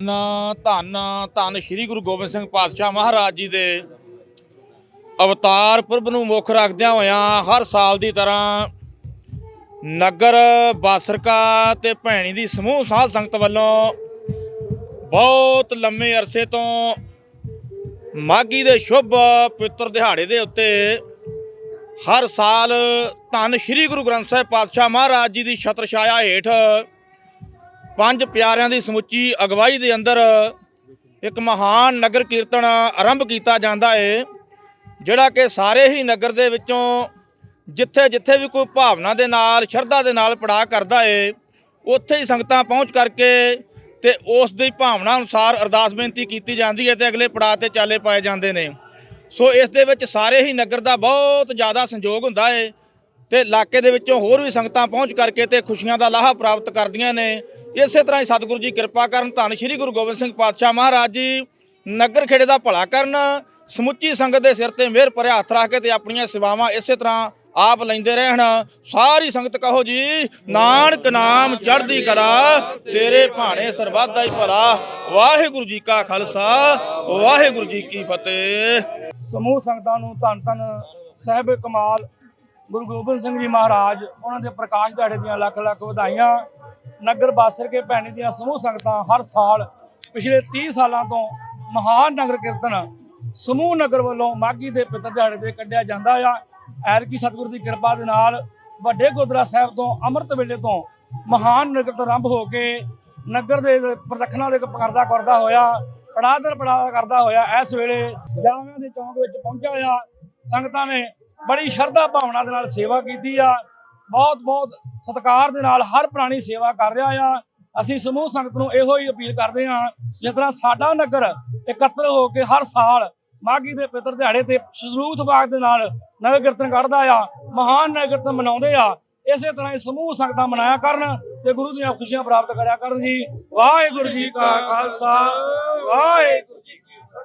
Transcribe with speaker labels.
Speaker 1: ਨਾ ਧੰਨ ਧੰਨ ਸ੍ਰੀ ਗੁਰੂ ਗੋਬਿੰਦ ਸਿੰਘ ਪਾਤਸ਼ਾਹ ਮਹਾਰਾਜ ਜੀ ਦੇ ਅਵਤਾਰ ਪੁਰਬ ਨੂੰ ਮੁੱਖ ਰੱਖਦਿਆਂ ਹੋਇਆਂ ਹਰ ਸਾਲ ਦੀ ਤਰ੍ਹਾਂ ਨਗਰ ਬਾਸਰਕਾ ਤੇ ਭੈਣੀ ਦੀ ਸਮੂਹ ਸਾਧ ਸੰਗਤ ਵੱਲੋਂ ਬਹੁਤ ਲੰਮੇ ਅਰਸੇ ਤੋਂ ਮਾਗੀ ਦੇ ਸ਼ੁਭ ਪਵਿੱਤਰ ਦਿਹਾੜੇ ਦੇ ਉੱਤੇ ਹਰ ਸਾਲ ਧੰਨ ਸ੍ਰੀ ਗੁਰੂ ਗ੍ਰੰਥ ਸਾਹਿਬ ਪਾਤਸ਼ਾਹ ਮਹਾਰਾਜ ਜੀ ਦੀ ਛਤਰ ਛਾਇਆ ਹੇਠ ਪੰਜ ਪਿਆਰਿਆਂ ਦੀ ਸਮੁੱਚੀ ਅਗਵਾਈ ਦੇ ਅੰਦਰ ਇੱਕ ਮਹਾਨ ਨਗਰ ਕੀਰਤਨ ਆਰੰਭ ਕੀਤਾ ਜਾਂਦਾ ਹੈ ਜਿਹੜਾ ਕਿ ਸਾਰੇ ਹੀ ਨਗਰ ਦੇ ਵਿੱਚੋਂ ਜਿੱਥੇ ਜਿੱਥੇ ਵੀ ਕੋਈ ਭਾਵਨਾ ਦੇ ਨਾਲ, ਸ਼ਰਧਾ ਦੇ ਨਾਲ ਪੜਾ ਕਰਦਾ ਏ, ਉੱਥੇ ਹੀ ਸੰਗਤਾਂ ਪਹੁੰਚ ਕਰਕੇ ਤੇ ਉਸ ਦੀ ਭਾਵਨਾ ਅਨੁਸਾਰ ਅਰਦਾਸ ਬੇਨਤੀ ਕੀਤੀ ਜਾਂਦੀ ਹੈ ਤੇ ਅਗਲੇ ਪੜਾਅ ਤੇ ਚਾਲੇ ਪਾਏ ਜਾਂਦੇ ਨੇ। ਸੋ ਇਸ ਦੇ ਵਿੱਚ ਸਾਰੇ ਹੀ ਨਗਰ ਦਾ ਬਹੁਤ ਜ਼ਿਆਦਾ ਸੰਯੋਗ ਹੁੰਦਾ ਏ। ਤੇ ਇਲਾਕੇ ਦੇ ਵਿੱਚੋਂ ਹੋਰ ਵੀ ਸੰਗਤਾਂ ਪਹੁੰਚ ਕਰਕੇ ਤੇ ਖੁਸ਼ੀਆਂ ਦਾ ਲਾਹਾ ਪ੍ਰਾਪਤ ਕਰਦੀਆਂ ਨੇ। ਇਸੇ ਤਰ੍ਹਾਂ ਹੀ ਸਤਿਗੁਰੂ ਜੀ ਕਿਰਪਾ ਕਰਨ ਧੰਨ ਸ਼੍ਰੀ ਗੁਰੂ ਗੋਬਿੰਦ ਸਿੰਘ ਪਾਤਸ਼ਾਹ ਮਹਾਰਾਜ ਜੀ, ਨਗਰ ਖੇੜੇ ਦਾ ਭਲਾ ਕਰਨ, ਸਮੁੱਚੀ ਸੰਗਤ ਦੇ ਸਿਰ ਤੇ ਮਿਹਰ ਭਰਿਆ ਹੱਥ ਰੱਖ ਕੇ ਤੇ ਆਪਣੀਆਂ ਸੇਵਾਵਾਂ ਇਸੇ ਤਰ੍ਹਾਂ ਆਪ ਲੈਂਦੇ ਰਹਿਣ। ਸਾਰੀ ਸੰਗਤ ਕਹੋ ਜੀ, ਨਾਨਕ ਨਾਮ ਚੜ੍ਹਦੀ ਕਲਾ, ਤੇਰੇ ਭਾਣੇ ਸਰਬੱਤ ਦਾ ਹੀ ਭਲਾ। ਵਾਹਿਗੁਰੂ ਜੀ ਕਾ ਖਾਲਸਾ, ਵਾਹਿਗੁਰੂ ਜੀ ਕੀ ਫਤਿਹ।
Speaker 2: ਸਮੂਹ ਸੰਗਤਾਂ ਨੂੰ ਧੰਨ ਧੰਨ ਸਾਹਿਬ ਕਮਾਲ ਗੁਰੂ ਗੋਬਿੰਦ ਸਿੰਘ ਜੀ ਮਹਾਰਾਜ, ਉਹਨਾਂ ਦੇ ਪ੍ਰਕਾਸ਼ ਦਿਹਾੜੇ ਦੀਆਂ ਲੱਖ ਲੱਖ ਵਧਾਈਆਂ, ਨਗਰ ਬਾਸਰ ਕੇ ਭੈਣੀ ਦੀਆਂ ਸਮੂਹ ਸੰਗਤਾਂ ਹਰ ਸਾਲ ਪਿਛਲੇ 30 ਸਾਲਾਂ ਤੋਂ ਮਹਾਨ ਨਗਰ ਕੀਰਤਨ ਸਮੂਹ ਨਗਰ ਵੱਲੋਂ ਮਾਗੀ ਦੇ ਪਿੱਤਰ ਦਿਹਾੜੇ ਤੇ ਕੱਢਿਆ ਜਾਂਦਾ ਆ। ਐਰਕੀ ਸਤਿਗੁਰੂ ਦੀ ਕਿਰਪਾ ਦੇ ਨਾਲ ਵੱਡੇ ਗੁਰਦੁਆਰਾ ਸਾਹਿਬ ਤੋਂ ਅੰਮ੍ਰਿਤ ਵੇਲੇ ਤੋਂ ਮਹਾਨ ਨਗਰ ਤੋਂ ਆਰੰਭ ਹੋ ਕੇ ਨਗਰ ਦੇ ਪ੍ਰਦਖਣਾ ਦੇ ਕਰਦਾ ਕਰਦਾ ਹੋਇਆ, ਪੜਾਦਰ ਪੜਾ ਕਰਦਾ ਹੋਇਆ, ਇਸ ਵੇਲੇ ਜਾਵਾਂ ਦੇ ਚੌਂਕ ਵਿੱਚ ਪਹੁੰਚਿਆ ਆ। ਸੰਗਤਾਂ ਨੇ ਬੜੀ ਸ਼ਰਧਾ ਭਾਵਨਾ ਦੇ ਨਾਲ ਸੇਵਾ ਕੀਤੀ ਆ। ਬਹੁਤ ਬਹੁਤ ਸਤਿਕਾਰ ਦੇ ਨਾਲ ਹਰ ਪ੍ਰਾਣੀ ਸੇਵਾ ਕਰ ਰਿਹਾ ਆ। ਅਸੀਂ ਸਮੂਹ ਸੰਗਤ ਨੂੰ ਇਹੋ ਹੀ ਅਪੀਲ ਕਰਦੇ ਹਾਂ, ਜਿਸ ਤਰ੍ਹਾਂ ਸਾਡਾ ਨਗਰ ਇਕੱਤਰ ਹੋ ਕੇ ਹਰ ਸਾਲ ਮਾਘੀ ਦੇ ਪਿੱਤਰ ਦਿਹਾੜੇ ਤੇ ਸਲੂਤ ਬਾਗ ਦੇ ਨਾਲ ਨਗਰ ਕੀਰਤਨ ਕੱਢਦਾ ਆ, ਮਹਾਨ ਨਗਰ ਕੀਰਤਨ ਮਨਾਉਂਦੇ ਆ। ਇਸੇ ਤਰ੍ਹਾਂ ਹੀ ਸਮੂਹ ਸੰਗਤਾਂ ਮਨਾਇਆ ਕਰਨ ਤੇ ਗੁਰੂ ਦੀਆਂ ਖੁਸ਼ੀਆਂ ਪ੍ਰਾਪਤ ਕਰਿਆ ਕਰਨ ਜੀ। ਵਾਹਿਗੁਰੂ ਜੀ ਕਾ ਖਾਲਸਾ, ਵਾਹਿਗੁਰੂ